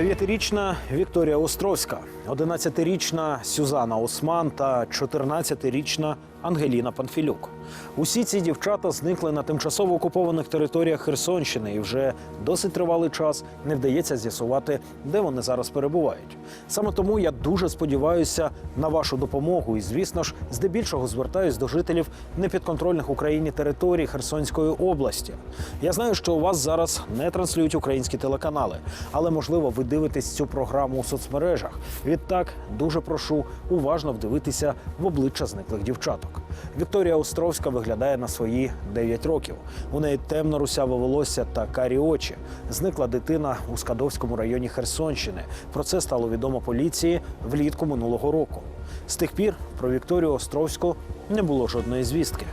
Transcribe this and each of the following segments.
Дев'ятирічна Вікторія Островська, 11-річна Сюзана Осман та 14-річна Ангеліна Панфілюк. Усі ці дівчата зникли на тимчасово окупованих територіях Херсонщини, і вже досить тривалий час не вдається з'ясувати, де вони зараз перебувають. Саме тому я дуже сподіваюся на вашу допомогу, і звісно ж, здебільшого звертаюсь до жителів непідконтрольних Україні територій Херсонської області. Я знаю, що у вас зараз не транслюють українські телеканали, але можливо ви дивитесь цю програму у соцмережах. Відтак дуже прошу уважно вдивитися в обличчя зниклих дівчаток. Вікторія Островська виглядає на свої 9 років. У неї темно русяве волосся та карі очі. Зникла дитина у Скадовському районі Херсонщини. Про це стало відомо поліції влітку минулого року. З тих пір про Вікторію Островську не було жодної звістки.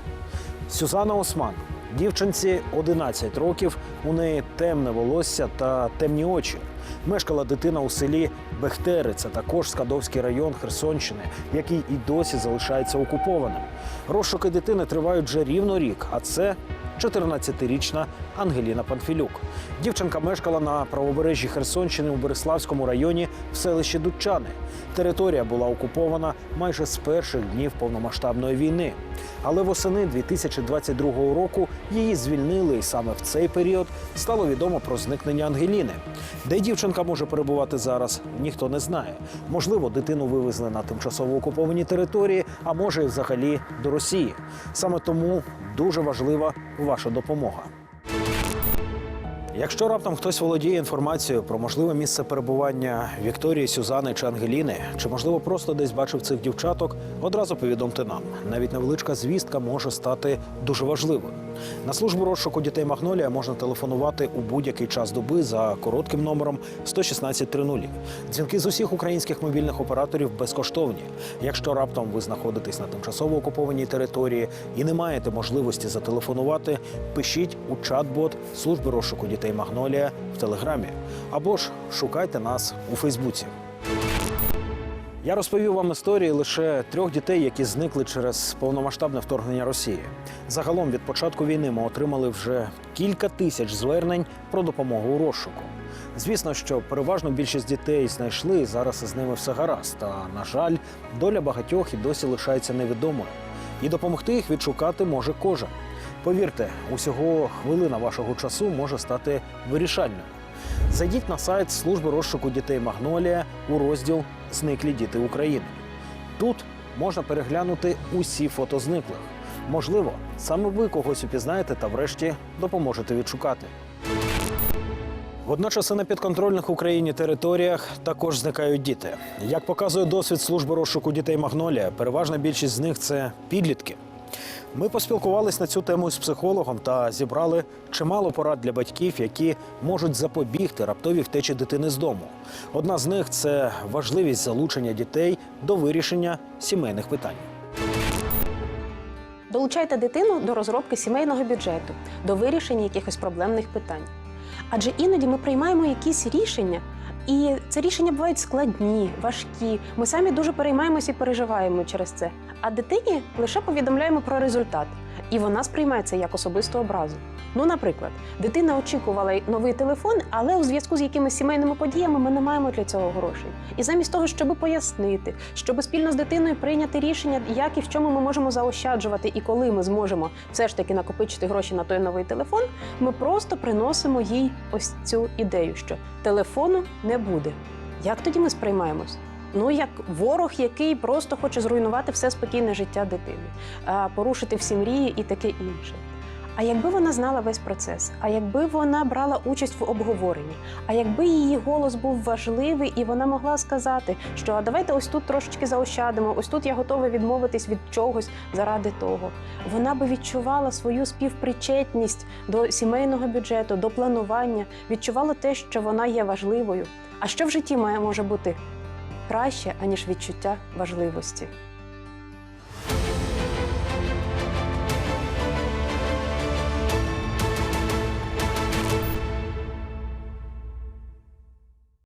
Сюзанна Осман. Дівчинці 11 років, у неї темне волосся та темні очі. Мешкала дитина у селі Бехтери, це також Скадовський район Херсонщини, який і досі залишається окупованим. Розшуки дитини тривають вже рівно рік, а це 14-річна Ангеліна Панфілюк. Дівчинка мешкала на правобережжі Херсонщини у Береславському районі в селищі Дудчани. Територія була окупована майже з перших днів повномасштабної війни. Але восени 2022 року її звільнили, і саме в цей період стало відомо про зникнення Ангеліни. Де дівчинка може перебувати зараз, ніхто не знає. Можливо, дитину вивезли на тимчасово окуповані території, а може, і взагалі до Росії. Саме тому дуже важлива ваша допомога. Якщо раптом хтось володіє інформацією про можливе місце перебування Вікторії, Сюзани чи Ангеліни, чи можливо просто десь бачив цих дівчаток, одразу повідомте нам. Навіть невеличка звістка може стати дуже важливою. На службу розшуку дітей Магнолія можна телефонувати у будь-який час доби за коротким номером 11630. Дзвінки з усіх українських мобільних операторів безкоштовні. Якщо раптом ви знаходитесь на тимчасово окупованій території і не маєте можливості зателефонувати, пишіть у чат-бот служби розшуку дітей Магнолія в телеграмі або ж шукайте нас у Фейсбуці. Я розповів вам історії лише трьох дітей, які зникли через повномасштабне вторгнення Росії. Загалом від початку війни ми отримали вже кілька тисяч звернень про допомогу у розшуку. Звісно, що переважно більшість дітей знайшли і зараз з ними все гаразд. Та на жаль, доля багатьох і досі лишається невідомою. І допомогти їх відшукати може кожен. Повірте, усього хвилина вашого часу може стати вирішальною. Зайдіть на сайт служби розшуку дітей Магнолія у розділ Зниклі діти України. Тут можна переглянути усі фото зниклих. Можливо, саме ви когось упізнаєте та врешті допоможете відшукати. Водночас і на підконтрольних Україні територіях також зникають діти. Як показує досвід служби розшуку дітей Магнолія, переважна більшість з них це підлітки. Ми поспілкувалися на цю тему з психологом та зібрали чимало порад для батьків, які можуть запобігти раптовій втечі дитини з дому. Одна з них це важливість залучення дітей до вирішення сімейних питань. Долучайте дитину до розробки сімейного бюджету, до вирішення якихось проблемних питань. Адже іноді ми приймаємо якісь рішення, і це рішення бувають складні, важкі. Ми самі дуже переймаємося і переживаємо через це. А дитині лише повідомляємо про результат, і вона сприймає це як особисту образу. Ну, наприклад, дитина очікувала новий телефон, але у зв'язку з якимись сімейними подіями ми не маємо для цього грошей. І замість того, щоб пояснити, щоб спільно з дитиною прийняти рішення, як і в чому ми можемо заощаджувати, і коли ми зможемо все ж таки накопичити гроші на той новий телефон, ми просто приносимо їй ось цю ідею, що телефону не буде. Як тоді ми сприймаємось? Ну, як ворог, який просто хоче зруйнувати все спокійне життя дитини, порушити всі мрії і таке інше. А якби вона знала весь процес, а якби вона брала участь в обговоренні, а якби її голос був важливий, і вона могла сказати, що давайте ось тут трошечки заощадимо, ось тут я готова відмовитись від чогось заради того. Вона би відчувала свою співпричетність до сімейного бюджету, до планування, відчувала те, що вона є важливою. А що в житті має може бути краще, аніж відчуття важливості?